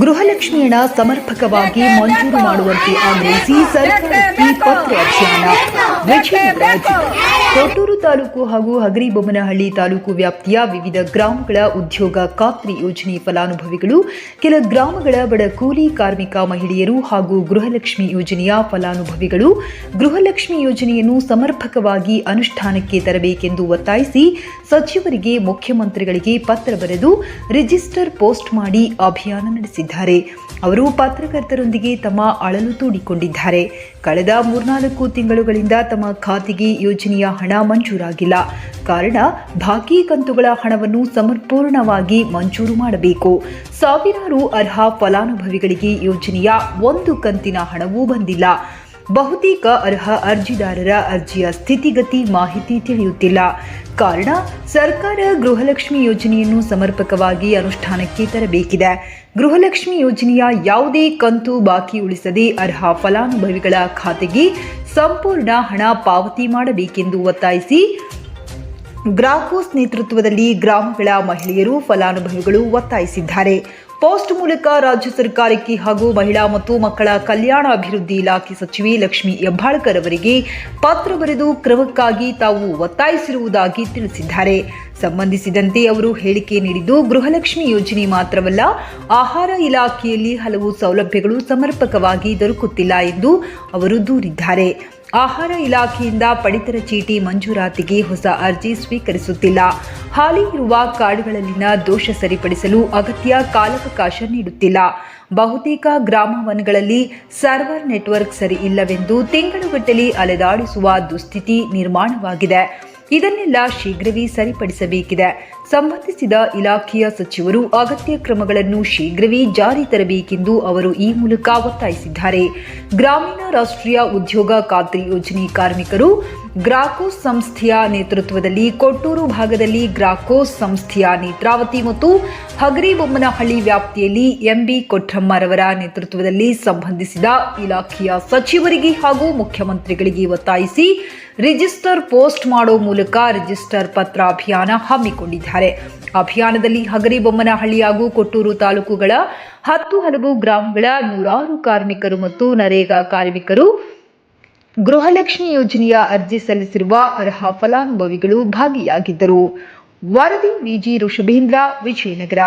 ಗೃಹಲಕ್ಷ್ಮಿ ಹಣ ಸಮರ್ಪಕವಾಗಿ ಮಂಜೂರು ಮಾಡುವಂತೆ ಆಗ್ರಹಿಸಿ ಸರ್ಕಾರಕ್ಕೆ ಪತ್ರ ಅಭಿಯಾನ. ಕೊಟ್ಟೂರು ತಾಲೂಕು ಹಾಗೂ ಹಗರಿಬೊಮ್ಮನಹಳ್ಳಿ ತಾಲೂಕು ವ್ಯಾಪ್ತಿಯ ವಿವಿಧ ಗ್ರಾಮಗಳ ಉದ್ಯೋಗ ಖಾತ್ರಿ ಯೋಜನೆ ಫಲಾನುಭವಿಗಳು, ಕೆಲ ಗ್ರಾಮಗಳ ಬಡ ಕೂಲಿ ಕಾರ್ಮಿಕ ಮಹಿಳೆಯರು ಹಾಗೂ ಗೃಹಲಕ್ಷ್ಮಿ ಯೋಜನೆಯ ಫಲಾನುಭವಿಗಳು ಗೃಹಲಕ್ಷ್ಮಿ ಯೋಜನೆಯನ್ನು ಸಮರ್ಪಕವಾಗಿ ಅನುಷ್ಠಾನಕ್ಕೆ ತರಬೇಕೆಂದು ಒತ್ತಾಯಿಸಿ ಸಚಿವರಿಗೆ ಮುಖ್ಯಮಂತ್ರಿಗಳಿಗೆ ಪತ್ರ ಬರೆದು ರಿಜಿಸ್ಟರ್ ಪೋಸ್ಟ್ ಮಾಡಿ ಅಭಿಯಾನ ನಡೆಸಿದ್ದಾರೆ ಅವರು ಪತ್ರಕರ್ತರೊಂದಿಗೆ ತಮ್ಮ ಅಳಲು ತೋಡಿಕೊಂಡಿದ್ದಾರೆ. ಕಳೆದ ಮೂರ್ನಾಲ್ಕು ತಿಂಗಳುಗಳಿಂದ ತಮ್ಮ ಖಾತೆಗೆ ಯೋಜನೆಯ ಹಣ ಮಂಜೂರಾಗಿಲ್ಲ. ಕಾರಣ, ಬಾಕಿ ಕಂತುಗಳ ಹಣವನ್ನು ಸಮರ್ಪೂರ್ಣವಾಗಿ ಮಂಜೂರು ಮಾಡಬೇಕು. ಸಾವಿರಾರು ಅರ್ಹ ಫಲಾನುಭವಿಗಳಿಗೆ ಯೋಜನೆಯ ಒಂದು ಕಂತಿನ ಹಣವೂ ಬಂದಿಲ್ಲ. ಬಹುತೇಕ ಅರ್ಹ ಅರ್ಜಿದಾರರ ಅರ್ಜಿಯ ಸ್ಥಿತಿಗತಿ ಮಾಹಿತಿ ತಿಳಿಯುತ್ತಿಲ್ಲ. ಕಾರಣ, ಸರ್ಕಾರ ಗೃಹಲಕ್ಷ್ಮಿ ಯೋಜನೆಯನ್ನು ಸಮರ್ಪಕವಾಗಿ ಅನುಷ್ಠಾನಕ್ಕೆ ತರಬೇಕಿದೆ. ಗೃಹಲಕ್ಷ್ಮಿ ಯೋಜನೆಯ ಯಾವುದೇ ಕಂತು ಬಾಕಿ ಉಳಿಸದೆ ಅರ್ಹ ಫಲಾನುಭವಿಗಳ ಖಾತೆಗೆ ಸಂಪೂರ್ಣ ಹಣ ಪಾವತಿ ಮಾಡಬೇಕೆಂದು ಒತ್ತಾಯಿಸಿ, ಗ್ರಾಕೋಸ್ ನೇತೃತ್ವದಲ್ಲಿ ಗ್ರಾಮಗಳ ಮಹಿಳೆಯರು ಫಲಾನುಭವಿಗಳು ಒತ್ತಾಯಿಸಿದ್ದಾರೆ. ಪೋಸ್ಟ್ ಮೂಲಕ ರಾಜ್ಯ ಸರ್ಕಾರಕ್ಕೆ ಹಾಗೂ ಮಹಿಳಾ ಮತ್ತು ಮಕ್ಕಳ ಕಲ್ಯಾಣ ಅಭಿವೃದ್ಧಿ ಇಲಾಖೆ ಸಚಿವೆ ಲಕ್ಷ್ಮಿ ಹೆಬ್ಬಾಳ್ಕರ್ ಅವರಿಗೆ ಪತ್ರ ಬರೆದು ಕ್ರಮಕ್ಕಾಗಿ ತಾವು ಒತ್ತಾಯಿಸಿರುವುದಾಗಿ ತಿಳಿಸಿದ್ದಾರೆ. ಸಂಬಂಧಿಸಿದಂತೆ ಅವರು ಹೇಳಿಕೆ ನೀಡಿದ್ದು, ಗೃಹಲಕ್ಷ್ಮಿ ಯೋಜನೆ ಮಾತ್ರವಲ್ಲ, ಆಹಾರ ಇಲಾಖೆಯಲ್ಲಿ ಹಲವು ಸೌಲಭ್ಯಗಳು ಸಮರ್ಪಕವಾಗಿ ದೊರಕುತ್ತಿಲ್ಲ ಎಂದು ಅವರು ದೂರಿದ್ದಾರೆ. ಆಹಾರ ಇಲಾಖೆಯಿಂದ ಪಡಿತರ ಚೀಟಿ ಮಂಜೂರಾತಿಗೆ ಹೊಸ ಅರ್ಜಿ ಸ್ವೀಕರಿಸುತ್ತಿಲ್ಲ. ಹಾಲಿ ಇರುವ ಕಾರ್ಡ್ಗಳಲ್ಲಿನ ದೋಷ ಸರಿಪಡಿಸಲು ಅಗತ್ಯ ಕಾಲಾವಕಾಶ ನೀಡುತ್ತಿಲ್ಲ. ಬಹುತೇಕ ಗ್ರಾಮವನಗಳಲ್ಲಿ ಸರ್ವರ್ ನೆಟ್ವರ್ಕ್ ಸರಿ ಇಲ್ಲವೆಂದು ತಿಂಗಳುಗಟ್ಟಲೆ ಅಲೆದಾಡಿಸುವ ದುಸ್ಥಿತಿ ನಿರ್ಮಾಣವಾಗಿದೆ. ಇದನ್ನೆಲ್ಲ ಶೀಘ್ರವೇ ಸರಿಪಡಿಸಬೇಕಿದೆ. ಸಂಬಂಧಿಸಿದ ಇಲಾಖೆಯ ಸಚಿವರು ಅಗತ್ಯ ಕ್ರಮಗಳನ್ನು ಶೀಘ್ರವೇ ಜಾರಿ ತರಬೇಕೆಂದು ಅವರು ಈ ಮೂಲಕ ಒತ್ತಾಯಿಸಿದ್ದಾರೆ. ಗ್ರಾಮೀಣ ರಾಷ್ಟ್ರೀಯ ಉದ್ಯೋಗ ಖಾತ್ರಿ ಯೋಜನೆ ಕಾರ್ಮಿಕರು ಗ್ರಾಕೋಸ್ ಸಂಸ್ಥೆಯ ನೇತೃತ್ವದಲ್ಲಿ ಕೊಟ್ಟೂರು ಭಾಗದಲ್ಲಿ ಗ್ರಾಕೋಸ್ ಸಂಸ್ಥೆಯ ನೇತ್ರಾವತಿ ಮತ್ತು ಹಗರಿಬೊಮ್ಮನಹಳ್ಳಿ ವ್ಯಾಪ್ತಿಯಲ್ಲಿ ಎಂಬಿ ಕೊಟ್ರಮ್ಮರವರ ನೇತೃತ್ವದಲ್ಲಿ ಸಂಬಂಧಿಸಿದ ಇಲಾಖೆಯ ಸಚಿವರಿಗೆ ಹಾಗೂ ಮುಖ್ಯಮಂತ್ರಿಗಳಿಗೆ ಒತ್ತಾಯಿಸಿ ರಿಜಿಸ್ಟರ್ ಪೋಸ್ಟ್ ಮಾಡೋ ಮೂಲಕ ರಿಜಿಸ್ಟರ್ ಪತ್ರ ಅಭಿಯಾನ ಹಮ್ಮಿಕೊಂಡಿದ್ದಾರೆ. ಅಭಿಯಾನದಲ್ಲಿ ಹಗರಿಬೊಮ್ಮನಹಳ್ಳಿ ಹಾಗೂ ಕೊಟ್ಟೂರು ತಾಲೂಕುಗಳ ಹತ್ತು ಹಲವು ಗ್ರಾಮಗಳ ನೂರಾರು ಕಾರ್ಮಿಕರು ಮತ್ತು ನರೇಗಾ ಕಾರ್ಮಿಕರು ಗೃಹಲಕ್ಷ್ಮಿ ಯೋಜನೆಯ ಅರ್ಜಿ ಸಲ್ಲಿಸಿರುವ ಅರ್ಹ ಫಲಾನುಭವಿಗಳು ಭಾಗಿಯಾಗಿದ್ದರು. ವರದಿ ವಿಜಿ ಋಷಭೇಂದ್ರ, ವಿಜಯನಗರ.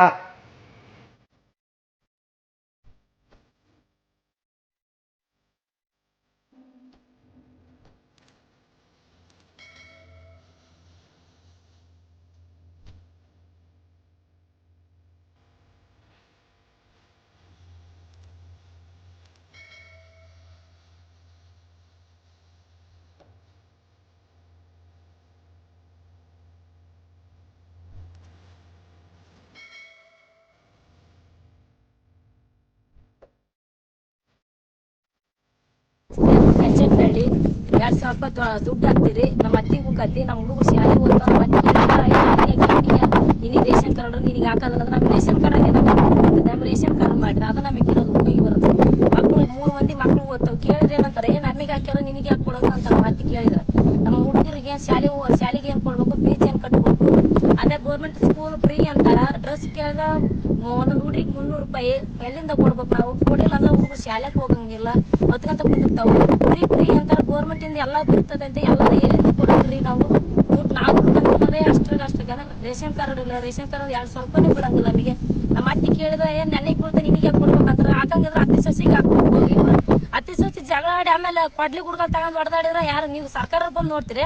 ಎರಡ್ ಸಾವಿರ ರೂಪಾಯಿ ದುಡ್ಡು ಹಾಕ್ತೀರಿ ನಮ್ಮ ಅತ್ತಿಗೂ ಕತ್ತಿ ನಮ್ಮ ಹುಡುಗರು ಶಾಲೆಗೆ ಓದ್ತಾರೆ ನಮ್ಮ ಅತ್ತಿ ನಿನಗೆ ರೇಷನ್ ಕಾರ್ಡ್ ನಿನಗೆ ಹಾಕೋದಂದ್ರೆ ನಮ್ಗೆ ರೇಷನ್ ಕಾರ್ಡ್ ಆಗಿದೆ ನಮ್ಮ ರೇಷನ್ ಕಾರ್ಡ್ ಮಾಡಿದ್ರೆ ಅದು ನಮಗೆ ಇರೋದು ಉಪಯೋಗ ಬರುತ್ತೆ. ಮಕ್ಕಳು ಮೂರು ಮಂದಿ ಮಕ್ಕಳು ಓದ್ತಾವೆ. ಕೇಳಿದ್ರೆ ಏನಂತಾರೆ ಏನು ನಮಗೆ ಹಾಕ್ಯಾರ, ನಿನಗೆ ಯಾಕೆ ಕೊಡೋದು? ಅಂತ ಮಾತಿ ಕೇಳಿದ್ರೆ. ನಮ್ಮ ಹುಡುಗರಿಗೆ ಶಾಲೆ ಶಾಲೆಗೆ ಏನು ಕೊಡ್ಬೇಕು? ಫೀಸ್ ಏನು ಕಟ್ಬೇಕು. ಅದೇ ಗೌರ್ಮೆಂಟ್ ಸ್ಕೂಲ್ ಫ್ರೀ ಅಂತಾರ. ಕೇಳಿದ ಒಂದೊಂದು ಹುಡುಗಿಗೆ ಮುನ್ನೂರು ರೂಪಾಯಿ, ಎಲ್ಲಿಂದ ಕೊಡ್ಬೇಕು ನಾವು? ಕೊಡಿಲ್ಲ ಅಂದ್ರೆ ಹುಡುಗರು ಶಾಲೆಗೆ ಹೋಗಂಗಿಲ್ಲ. ಹೊತ್ಕೊಂತ ಕುಂದಿರ್ತಾವ. ಫ್ರೀ ಫ್ರೀ ಅಂತಾರ ಗೌರ್ಮೆಂಟಿಂದ ಎಲ್ಲ ಬರ್ತದೆ ಅಂತ ಎಲ್ಲ ಎಲ್ಲಿಂದ ಕೊಡೋದ್ರಿ ನಾವು. ದುಡ್ಡು ನಾವು ದುಡ್ಡು ಅಷ್ಟ್ರಾಗ ಅಷ್ಟಾಗ ರೇಷನ್ ಕಾರ್ಡ್ ಇಲ್ಲ, ರೇಷನ್ ಕಾರ್ಡ್ ಎರಡು ಸಾವಿರ ರೂಪಾಯಿ ಬಿಡಂಗಿಲ್ಲ ನಮಗೆ. ನಮ್ಮ ಅತ್ತೆ ಕೇಳಿದ್ರೆ ಏನು ನನಗೆ ಕೊಡ್ತಾ ನಿನಗೆ ಯಾಕೆ ಕೊಡ್ಬೇಕಂದ್ರೆ ಹಾಕಂಗಿದ್ರೆ ಅತ್ತಿ ಸಸಿಗೆ ಹಾಕ್ಬೇಕು ಹೋಗಿ. ಅತ್ತಿ ಸಸಿ ಜಗಳ ಆಡಿ ಆಮೇಲೆ ಕೊಡ್ಲಿ ಗುಡ್ಗಳು ತಗೊಂಡು ಹೊಡೆದಾಡಿದ್ರೆ ಯಾರು ನೀವು ಸರ್ಕಾರ ಬಂದು ನೋಡ್ತೀರಿ?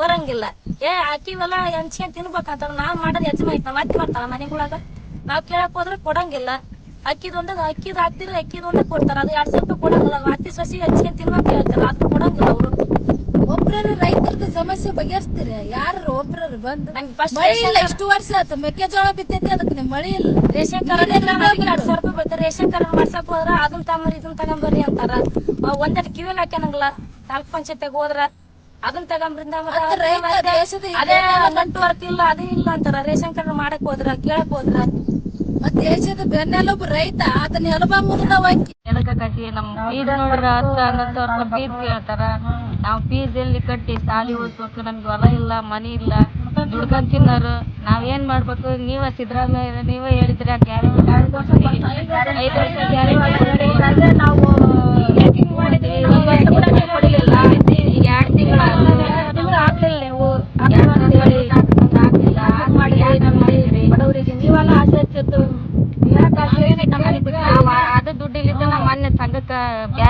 ಬರಂಗಿಲ್ಲ. ಏ ಹಾಕಿವೆಲ್ಲ ಹಂಚ್ಕೊಂಡ್ ತಿನ್ಬೇಕಂತ ನಾವ್ ಮಾಡೋದು ಐತ್ ನಮ್ಮ ಅತ್ತಿ ಮಾಡ್ತಾರ ಮನೆಗೊಳಗ ನಾವ್ ಕೇಳಕ್ ಹೋದ್ರೆ ಕೊಡಂಗಿಲ್ಲ. ಅಕ್ಕಿದೊಂದ ಅಕ್ಕಿದ್ ಹಾಕ್ತಿರ ಅಕ್ಕಿದೊಂದ ಕೊಡ್ತಾರ. ಅದು ಎರಡ್ ಸಾವಿರ ರೂಪಾಯಿ ಕೊಡಂಗಿಲ್ಲ ಅತ್ತಿ ಸಸಿ ಹಚ್ಕೊಂಡ್ ತಿನ್ಬೇಕು ಹೇಳ್ತಾರ. ಅದು ಕೊಡಂಗಿಲ್ಲ ಅವ್ರು. ಒಬ್ರರು ರೈತರದ ಸಮಸ್ಯೆ ಬಗೆಹರಿಸ್ತೀರ? ಯಾರು ಒಬ್ರರು ಬಂದು? ಫಸ್ಟ್ ಇಲ್ಲ ಇಷ್ಟು ವರ್ಷ ಆಯ್ತು. ಮೆಕ್ಕೆಜೋಳ ಬಿತ್ತೈತಿ ಅದಕ್ಕೆ ನಿಮ್ ಮಳಿ ಇಲ್ಲ. ರೇಷನ್ ಕಾರ್ಡ್ ಎರಡ್ ಸಾವಿರ ರೂಪಾಯಿ ಬರ್ತಾರೆ ರೇಷನ್ ಕಾರ್ಡ್ ಮಾಡ್ಸಕ್ ಹೋದ್ರ ಅದನ್ನ ತಗೊಂಬರ್ರಿ ಇದನ್ನ ತಗೊಂಬರ್ರಿ ಅಂತಾರ. ಒಂದೆರಡು ಕಿವಿಲ್ ಹಾಕ್ಯನಂಗಿಲ್ಲ ತಾಲೂಕ್ ಪಂಚಾಯತ್ಗೆ ಹೋದ್ರ ಅದನ್ನ ತಗೊಂಡ್ರಿಂದ ಅದೇ ಅದೇ ಇಲ್ಲ ಅಂತಾರ. ರೇಷನ್ ಕಾರ್ಡ್ ಮಾಡಕ್ ಹೋದ್ರ ಕೇಳಕ್ ಹೋದ್ರ? ದೇಶದ ಬೆನ್ನೆಲುಬು ರೈತ ಆತನ ಎಲುಬ ನಮ್ ಕೇಳ್ತಾರ ನಾವ್ ಫೀಸ್ ಎಲ್ಲಿ ಕಟ್ಟಿ ಸಾಲಿ ಓದ್ಬೇಕು ನಮ್ಗೆ ಹೊಲ ಇಲ್ಲ ಮನಿ ಇಲ್ಲ ದುಡ್ಕೊಂಡ್ ತಿನ್ನೋರು. ನಾವ್ ಏನ್ ಮಾಡ್ಬೇಕು? ನೀವ ಸಿದ್ದರಾಮಯ್ಯ ನೀವ ಹೇಳಿದ್ರೆ ಗ್ಯಾರಂಟಿ ಕಾರ್ಡ್ ಐದು ವರ್ಷ ಗ್ಯಾರಂಟಿ ನಾವು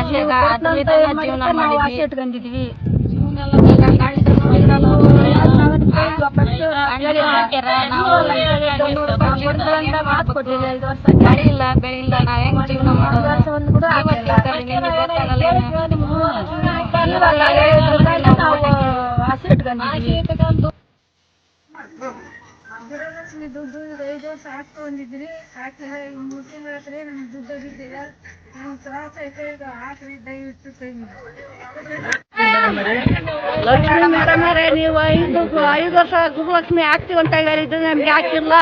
ಬ್ಯಾಸ್ಗ್ಯಾಗ ಅದ್ರಲ್ಲಿದ್ದ ಜೀವನ ಮಾಡಿದ್ವಿ ಇಟ್ಕೊಂಡಿದ್ವಿ ಈಗ ಗಾಳಿ ಇಲ್ಲ ಬೆಳೆ ಇಲ್ಲ ನಾವ್ ಹೆಂಗ್ ಜೀವನ ಮಾಡೋದು ಇವತ್ತು ನಾವು ಆಸೆ ಇಟ್ಕೊಂಡಿದ್ವಿ. ದುಡ್ಡು ಐದು ವರ್ಷ ಹಾಕೊಂಡಿದ್ರಿ ಹಾಕಿ ಮೂರು ತಿಂಗಳ ಹತ್ರ ನಮ್ಗೆ ದುಡ್ಡು ಹೋಗಿದ್ದೀರ ನಮ್ಗೆ ತ್ರಾಸ ಐತೆ ಈಗ ಹಾಕ್ರಿ ದಯವಿಟ್ಟು ಕೈ ಲಕ್ಷ್ಮೀ ಅವರೇ ನೀವು ಐದು ಐದು ವರ್ಷ ಗುರುಲಕ್ಷ್ಮಿ ಹಾಕ್ತೀವಿ ಅಂತ ಹೇಳಿದ್ರೆ ನಮ್ಗೆ ಹಾಕಿಲ್ಲ.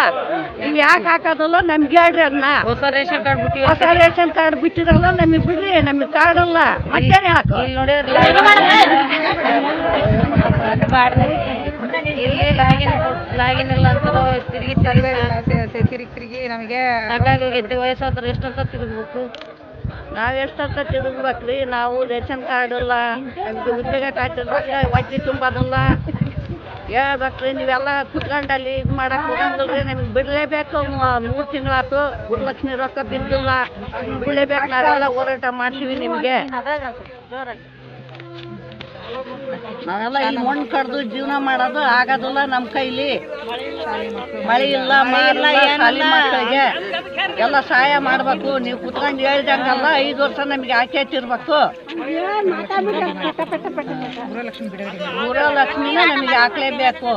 ನೀವು ಯಾಕೆ ಹಾಕೋದಲ್ಲ ನಮ್ಗೆ ಹೇಳ್ರಿ ಅದನ್ನ. ಹೊಸ ರೇಷನ್ ಕಾರ್ಡ್ ಬಿಟ್ಟಿವಿ ಹೊಸ ರೇಷನ್ ಕಾರ್ಡ್ ಬಿಟ್ಟಿರಲ್ಲ ನಮಗೆ ಬಿಡ್ರಿ ನಮಗೆ ಕಾರ್ಡ್ ಅಲ್ಲ ಮತ್ತೆ ಹಾಕು ಇಲ್ಲಿ ನೋಡಿದ್ರೆ ಇಲ್ಲಿ ಲಾಗಿನ್ ಲಾಗಿನ್ ಇಲ್ಲ ಅಂತ ತಿರುಗಿ ತಿರುಗಿ ತಿರುಗಿ ನಮಗೆ ಸಾಕಾಗೋಗೈತೆ ವಯಸ್ಸಾದ್ರೆ ಎಷ್ಟಂತ ತಿರುಗ್ಬೇಕು? ನಾವು ಎಷ್ಟಂತ ತಿರುಗ್ಬೇಕ್ರಿ? ನಾವು ರೇಷನ್ ಕಾರ್ಡ್ ಇಲ್ಲ ಉದ್ಯೋಗ ಹೊಟ್ಟೆ ತುಂಬೋದಿಲ್ಲ. ಹೇಳ್ಬೇಕ್ರಿ ನೀವೆಲ್ಲ ಕುತ್ಕೊಂಡಲ್ಲಿ ಇದು ಮಾಡಕ್ ಹೋಗಂಗಿಲ್ರಿ ನಿಮ್ಗೆ ಬಿಡಲೇಬೇಕು. ಮೂರು ತಿಂಗಳಾತು ಗುರುಲಕ್ಷ್ಮಿ ರೊಕ್ಕ ಬಿದ್ದಿಲ್ಲ. ಬಿಡಲೇಬೇಕು ನಾವೆಲ್ಲ ಹೋರಾಟ ಮಾಡ್ತೀವಿ ನಿಮಗೆ. ನಾವೆಲ್ಲ ಇಲ್ಲಿ ಮಣ್ಣು ಕಡ್ದು ಜೀವನ ಮಾಡೋದು ಆಗೋದಿಲ್ಲ ನಮ್ಮ ಕೈಲಿ. ಮಳೆ ಇಲ್ಲ ಮಾಡಿಲ್ಲ ಶಾಲಿ ಮಕ್ಕಳಿಗೆ. ಎಲ್ಲ ಸಹಾಯ ಮಾಡ್ಬೇಕು. ನೀವು ಕುತ್ಕೊಂಡು ಹೇಳ್ದಂಗಲ್ಲ ಐದು ವರ್ಷ ನಮಗೆ ಹಾಕೈತಿರ್ಬೇಕು ಗೃಹಲಕ್ಷ್ಮಿನ ನಮಗೆ ಹಾಕ್ಲೇಬೇಕು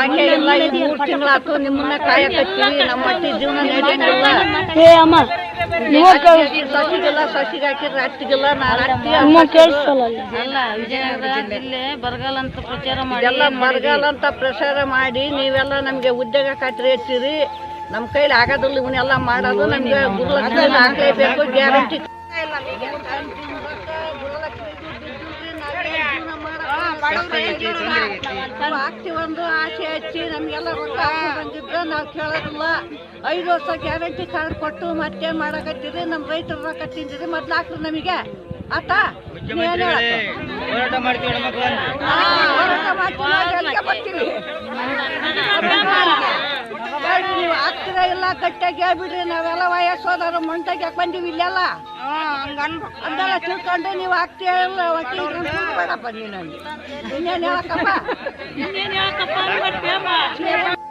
ಆಕೆ ಇಲ್ಲ ಈಗ ಮೂರು ತಿಂಗಳಾಯ್ತು ನಿಮ್ಮನ್ನ ಕಾಯಕತ್ತೀವಿ. ನಮ್ಮ ಜೀವನ ನಡೆಯಂಗಿಲ್ಲ. ಬರಗಾಲ ಅಂತ ಪ್ರಚಾರ ಮಾಡಿ ಎಲ್ಲ ಬರಗಾಲ ಅಂತ ಪ್ರಚಾರ ಮಾಡಿ ನೀವೆಲ್ಲ ನಮ್ಗೆ ಉದ್ಯೋಗ ಖಾತ್ರಿ ಹೆಚ್ಚಿರಿ ನಮ್ಮ ಕೈಲಿ ಆಗೋದಿಲ್ಲ ಇವನ್ನೆಲ್ಲ ಮಾಡೋದು. ನಮ್ಗೆ ಗುರುಲಕ್ಷ್ಮಿ ಹಾಕ್ಲೇಬೇಕು ಗ್ಯಾರಂಟಿ ಆಗ್ತೀವೊಂದು ಆಸೆ ಹಚ್ಚಿ ನಮ್ಗೆಲ್ಲ ರೊಕ್ಕ ಬಂದಿದ್ರೆ ನಾವು ಕೇಳೋದಿಲ್ಲ. ಐದು ವರ್ಷ ಗ್ಯಾರಂಟಿ ಕಾರ್ಡ್ ಕೊಟ್ಟು ಮತ್ತೆ ಮಾಡಕತ್ತೀರಿ ನಮ್ಮ ರೈತರ ರೊಕ್ಕ ತಿಂದಿರಿ ಮೊದ್ಲು ಹಾಕ್ರಿ ನಮಗೆ. ಆತ? ಹೋರಾಟ ಮಾಡ್ತೀವಿ ಹೋರಾಟ ಮಾಡ್ತೀವಿ, ಬರ್ತೀವಿ? ಬೇಡ್ರಿ, ನೀವು ಆಗ್ತೀರಾ ಇಲ್ಲ ಕಟ್ಟಾಗಿ ಹೇಳ್ಬಿಡ್ರಿ ನಾವೆಲ್ಲ ವಯಸ್ಸೋದವ್ರು ಮಂಟಾಗಿ ಯಾಕೆ ಬಂದೀವಿ ಇಲ್ಲೆಲ್ಲ? ಅಂದೆಲ್ಲ ತಿಳ್ಕೊಂಡು ನೀವು ಆಗ್ತೀಯ ಇಲ್ಲ ಒಟ್ಟಿ ಬೇಡಪ್ಪ ನೀನು ಇನ್ನೇನು ಹೇಳಕ್ಕಪ್ಪ? ನೋಡಿ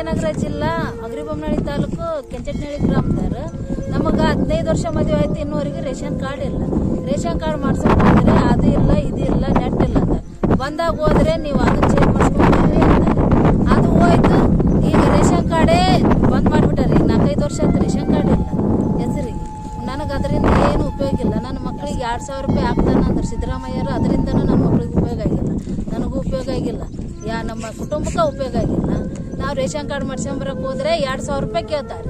ವಿಜಯನಗರ ಜಿಲ್ಲಾ ಅಗ್ರಿಬೊಮ್ಮನಹಳ್ಳಿ ತಾಲೂಕು ಕೆಂಚಟ್ನಹಳ್ಳಿ ಗ್ರಾಮದಾರ ನಮಗೆ ಹದಿನೈದು ವರ್ಷ ಮದುವೆ ಆಯ್ತು, ಇನ್ನೂವರೆಗೆ ರೇಷನ್ ಕಾರ್ಡ್ ಇಲ್ಲ. ರೇಷನ್ ಕಾರ್ಡ್ ಮಾಡಿಸ್ಕೊಂಡ್ರೆ ಅದು ಇಲ್ಲ, ಇದು ಇಲ್ಲ, ನೆಟ್ ಇಲ್ಲ ಅಂತ. ಬಂದಾಗ ಹೋದ್ರೆ ನೀವು ಅದನ್ನ ಚೇಂಜ್ ಮಾಡಿಸ್ಕೊಂಡ್ರಿ ಅಂತಾರೆ ಅದು ಹೋಯ್ತು, ಈಗ ರೇಷನ್ ಕಾರ್ಡೇ ಬಂದ್ ಮಾಡಿಬಿಟ್ಟಾರೆ. ನಾಲ್ಕೈದು ವರ್ಷ ಆಯ್ತು ರೇಷನ್ ಕಾರ್ಡ್ ಇಲ್ಲ. ಹೆಸರಿಗೆ. ನನಗೆ ಅದರಿಂದ ಏನು ಉಪಯೋಗ ಇಲ್ಲ. ನನ್ನ ಮಕ್ಕಳಿಗೆ ಎರಡು ಸಾವಿರ ರೂಪಾಯಿ ಆಗ್ತಾನ ಅಂದ್ರೆ ಸಿದ್ದರಾಮಯ್ಯರು, ಅದರಿಂದನೂ ನನ್ನ ಮಕ್ಕಳಿಗೆ ಉಪಯೋಗ ಆಗಿಲ್ಲ. ನನಗೂ ಉಪಯೋಗ ಆಗಿಲ್ಲ. ಯಾ, ನಮ್ಮ ಕುಟುಂಬಕ್ಕೆ ಉಪಯೋಗ ಆಗಿಲ್ಲ. ನಾವು ರೇಷನ್ ಕಾರ್ಡ್ ಮಾಡ್ಸ್ಕೊಂಬರಕ್ಕೆ ಹೋದ್ರೆ ಎರಡು ಸಾವಿರ ರೂಪಾಯಿ ಕೇಳ್ತಾರೆ.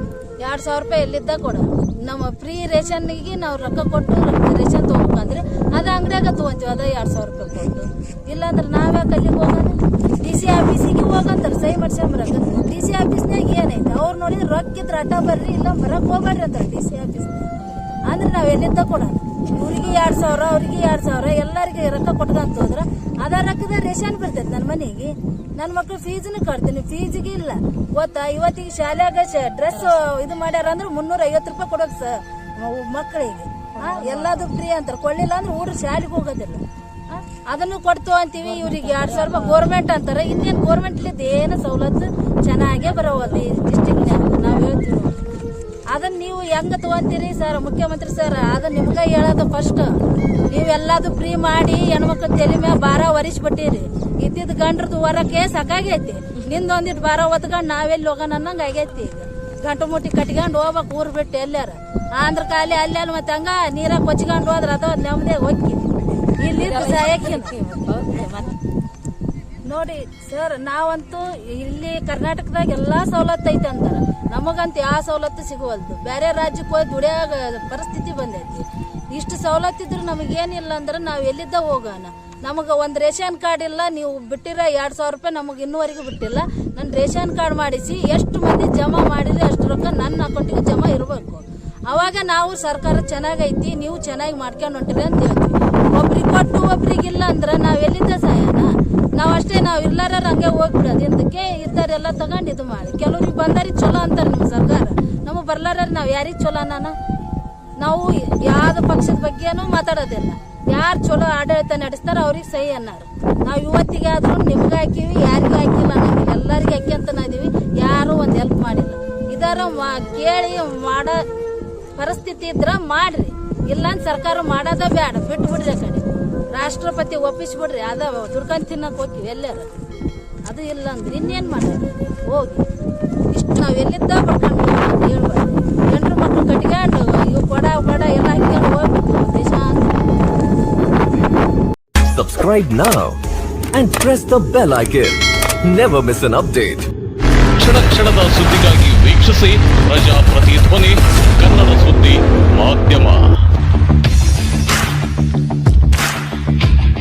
ಎರಡು ಸಾವಿರ ರೂಪಾಯಿ ಎಲ್ಲಿದ್ದ ಕೊಡ? ನಮ್ಮ ಫ್ರೀ ರೇಷನ್ನಿಗೆ ನಾವು ರೊಕ್ಕ ಕೊಟ್ಟು ರೇಷನ್ ತೊಗೋಬೇಕಂದ್ರೆ ಅದು ಅಂಗಡಿಯಾಗ ತೊಗೊಂತೀವಿ, ಅದ ಎರಡು ಸಾವಿರ ರೂಪಾಯಿ ಕೊಟ್ಟು. ಇಲ್ಲಾಂದ್ರೆ ನಾವ್ಯಾಕೆ ಅಲ್ಲಿಗೆ ಹೋಗೋಣ ಡಿ ಸಿ ಆಫೀಸಿಗೆ ಹೋಗಂತಾರೆ, ಸಹಿ ಮಾಡ್ಸ್ಕೊಂಬರಕ್ಕೆ ಡಿ ಸಿ ಆಫೀಸ್ನಾಗ ಏನೈತೆ ಅವ್ರು ನೋಡಿದ್ರೆ ರೊಕ್ಕ ಇದ್ರೆ ಅಟ ಬರ್ರಿ, ಇಲ್ಲ ಬರಕ್ಕೆ ಹೋಗ್ಬೇಡ್ರಿ ಅಂತಾರೆ ಡಿ ಸಿ ಆಫೀಸ್ನಾಗ ಅಂದ್ರೆ ನಾವು ಎಲ್ಲಿದ್ದ ಕೊಡೋಣ ಇವ್ರಿಗೆ ಎರಡು ಸಾವಿರ, ಅವ್ರಿಗೆ ಎರಡು ಸಾವಿರ, ಎಲ್ಲರಿಗೆ ರೊಕ್ಕ ಕೊಟ್ಕಂತ ಹೋದ್ರೆ ಅದ ರೊಕ್ಕದ ರೇಷನ್ ಬರ್ತೈತೆ ನನ್ನ ಮನೆಗೆ. ನನ್ನ ಮಕ್ಳು ಫೀಸ್ನು ಕಟ್ತೀನಿ. ಫೀಸಿಗೆ ಇಲ್ಲ. ಗೊತ್ತಾ? ಇವತ್ತಿಗೆ ಶಾಲ್ಯಾಗ ಡ್ರೆಸ್ ಇದು ಮಾಡ್ಯಾರ ಅಂದ್ರೆ ಮುನ್ನೂರ ಐವತ್ತು ರೂಪಾಯಿ ಕೊಡೋದು ಸ ಮಕ್ಕಳಿಗೆ ಎಲ್ಲಾದ್ರು ಎಲ್ಲದು ಫ್ರೀ ಅಂತಾರೆ. ಕೊಡ್ಲಿಲ್ಲ ಅಂದ್ರೆ ಊರು ಶಾಲೆಗೆ ಹೋಗೋದಿಲ್ಲ. ಅದನ್ನು ಕೊಡ್ತು ಅಂತೀವಿ ಇವ್ರಿಗೆ. ಎರಡು ಸಾವಿರ ರೂಪಾಯಿ ಗೋರ್ಮೆಂಟ್ ಅಂತಾರೆ. ಇನ್ನೇನು ಗೋರ್ಮೆಂಟ್ಲಿದ್ದು ಏನು ಸವಲತ್ತು ಚೆನ್ನಾಗೇ ಬರೋವಲ್ಲ ಈ ಡಿಸ್ಟಿಕ್ನಾಗ ನಾವು ಹೇಳ್ತೀವಿ. ಅದನ್ನ ನೀವು ಹೆಂಗ ತಗೊಂತೀರಿ ಸರ್, ಮುಖ್ಯಮಂತ್ರಿ ಸರ್? ಅದನ್ನ ನಿಮ್ಗ ಹೇಳೋದು ಫಸ್ಟ್ ನೀವೆಲ್ಲದು ಫ್ರೀ ಮಾಡಿ ಹೆಣ್ಮಕ್ಳು ತಲೆ ಮ್ಯಾಗ ಭಾರ ಹೊರಿಸ್ಬಿಟ್ಟಿರಿ ಇದ್ದಿದ್ ಗಂಡ್ರದ್ದು ಹೊರಕ್ಕೆ ಸಾಕಾಗೈತಿ? ನಿಂದೊಂದಿಟ್ಟು ಭಾರ ಒತ್ಕೊಂಡು ನಾವೆಲ್ಲಿ ಹೋಗೋಣ ಅನ್ನಂಗ ಆಗೈತಿ ಗಂಟು ಮುಟ್ಟಿ ಕಟ್ಕೊಂಡು ಹೋಗ್ಬೇಕು ಊರು ಬಿಟ್ಟು ಎಲ್ಲಾರ. ಆಂಧ್ರ ಕಾಲಿ ಅಲ್ಲಿ ಅಲ್ಲಿ ಮತ್ತೆ ಹಂಗ ನೀರಾಗ ಕೊಚ್ಕೊಂಡು ಹೋದ್ರೆ ಅದು ನೆಮ್ಮದಿ ಹೋಗಿ ಇಲ್ಲಿ ನೋಡಿ ಸರ್ ನಾವಂತೂ ಇಲ್ಲಿ ಕರ್ನಾಟಕದಾಗ ಎಲ್ಲಾ ಸವಲತ್ತು ಐತೆ ಅಂತಾರ. ನಮಗಂತ ಯಾವ ಸವಲತ್ತು ಸಿಗುವಲ್ದು. ಬೇರೆ ರಾಜ್ಯಕ್ಕೆ ಹೋಗಿ ದುಡಿಯಾಗ ಪರಿಸ್ಥಿತಿ ಬಂದೈತಿ. ಇಷ್ಟು ಸವಲತ್ತು ಇದ್ರೆ ನಮಗೇನಿಲ್ಲ ಅಂದ್ರೆ ನಾವು ಎಲ್ಲಿದ್ದ ಹೋಗೋಣ? ನಮಗೆ ಒಂದು ರೇಷನ್ ಕಾರ್ಡ್ ಇಲ್ಲ, ನೀವು ಬಿಟ್ಟಿರೋ ಎರಡು ಸಾವಿರ ರೂಪಾಯಿ ನಮಗೆ ಇನ್ನೂವರೆಗೂ ಬಿಟ್ಟಿಲ್ಲ. ನನ್ನ ರೇಷನ್ ಕಾರ್ಡ್ ಮಾಡಿಸಿ ಎಷ್ಟು ಮಂದಿ ಜಮಾ ಮಾಡಿದ್ರೆ ಅಷ್ಟು ರೊಕ್ಕ ನನ್ನ ಅಕೌಂಟಿಗೆ ಜಮಾ ಇರಬೇಕು. ಅವಾಗ ನಾವು ಸರ್ಕಾರ ಚೆನ್ನಾಗೈತಿ, ನೀವು ಚೆನ್ನಾಗಿ ಮಾಡ್ಕೊಂಡು ಹೊಂಟಿರಿ ಅಂತ ಹೇಳ್ತೀವಿ. ಒಬ್ರಿಗೆ ಕೊಟ್ಟು ಒಬ್ರಿಗಿಲ್ಲ ಅಂದ್ರೆ ನಾವು ಎಲ್ಲಿದ್ದ ಸಹಾಯನ ನಾವು ಅಷ್ಟೇ ನಾವು ಇರ್ಲಾರ ಹಂಗೆ ಹೋಗ್ಬಿಡೋದು. ಎಂದಕ್ಕೆ ಇದ್ದಾರೆಲ್ಲ ತಗೊಂಡು ಇದು ಮಾಡಿ. ಕೆಲವ್ರಿಗೆ ಬಂದಾರಿ ಚಲೋ ಅಂತಾರೆ ನಿಮ್ಮ ಸರ್ಕಾರ. ನಮಗೆ ಬರ್ಲಾರ ನಾವು ಯಾರಿಗೆ ಚಲೋ ನಾನ ನಾವು ಯಾವ ಪಕ್ಷದ ಬಗ್ಗೆನೂ ಮಾತಾಡೋದಿಲ್ಲ. ಯಾರು ಚಲೋ ಆಡಳಿತ ನಡೆಸ್ತಾರ ಅವ್ರಿಗೆ ಸಹಿ ಅನ್ನಾರ. ನಾವು ಇವತ್ತಿಗೆ ಆದ್ರೂ ನಿಮ್ಗೆ ಹಾಕಿವಿ, ಯಾರಿಗೂ ಹಾಕಿಲ್ಲ ನಮಗೆ ಎಲ್ಲರಿಗೆ ಹಾಕಿ ಇದೀವಿ. ಯಾರು ಒಂದು ಹೆಲ್ಪ್ ಮಾಡಿಲ್ಲ. ಇದರ ಕೇಳಿ ಮಾಡೋ, ಪರಿಸ್ಥಿತಿ ಇದ್ರ ಮಾಡ್ರಿ. ಇಲ್ಲ ಸರ್ಕಾರ ಮಾಡೋದ ಬೇಡ ಬಿಟ್ಟು ಬಿಡ್ರಿ ಕಡೆ. ರಾಷ್ಟ್ರಪತಿ ಒಪ್ಪಿಸ್ಬಿಡ್ರಿ ಅದ ದುಡ್ಕೊಂಡು ತಿನ್ನಕ್ ಹೋಗ್ತೀವಿ ಎಲ್ಲಾರ. ಅದು ಇಲ್ಲ ಅಂದ್ರೆ ಇನ್ನೇನ್ ಮಾಡೋದು ಹೋಗಿ. ಇಷ್ಟು ನಾವ್ ಎಲ್ಲಿದ್ದ ಬರ್ಕೊಂಡು ಹೇಳ್ಬಾರ್ದು. ಹೆಣ್ಣು ಮಕ್ಕಳು ಕಟ್ಕೊಂಡು subscribe now and press the bell icon. Never miss an update. ಕ್ಷಣ ಕ್ಷಣದ ಸುದ್ದಿಗಾಗಿ ವೀಕ್ಷಿಸಿ ಪ್ರಜಾಪ್ರತಿ ಧ್ವನಿ ಕನ್ನಡ ಸುದ್ದಿ ಮಾಧ್ಯಮ